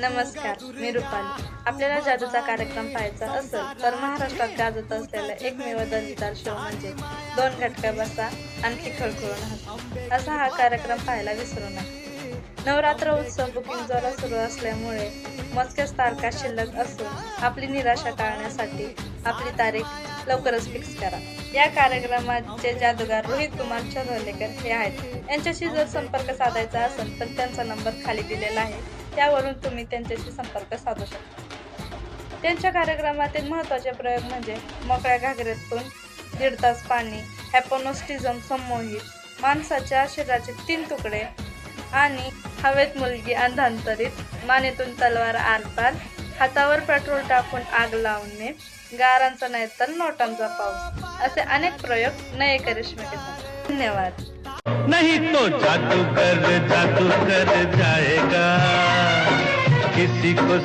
नमस्कार मी रुपाली. आपल्याला जादूचा कार्यक्रम पाहायचा असेल तर महाराष्ट्रात जादूत असलेला एकमेव दर्जेदार शो म्हणजे दोन घटका बसा आणखी खळखळून असा हा कार्यक्रम पाहायला विसरू नका. नवरात्र उत्सव बुकिंग जोरा सुरू असल्यामुळे मोजक्याच तारखा शिल्लक असून आपली निराशा टाळण्यासाठी आपली तारीख लवकरच फिक्स करा. या कार्यक्रमाचे जादूगार रोहित कुमार चर्वलेकर हे आहेत. यांच्याशी जर संपर्क साधायचा असेल तर त्यांचा नंबर खाली दिलेला आहे. त्यावरून तुम्ही त्यांच्याशी संपर्क साधू शकता. त्यांच्या कार्यक्रमातील महत्त्वाचे प्रयोग म्हणजे मोकळ्या घागऱ्यातून दीड तास पाणी हॅपोनोस्टिझम संमोहित माणसाच्या शरीराचे तीन तुकडे आणि हवेत मुलगी अंधांतरित मानेतून तलवार आरपार हातावर पेट्रोल टाकून आग लावणे गारांचा नाही तर नोटांचा पाऊस असे अनेक प्रयोग नये करिश्मे धन्यवाद. नाही तो जादूगर जादू कर किसी को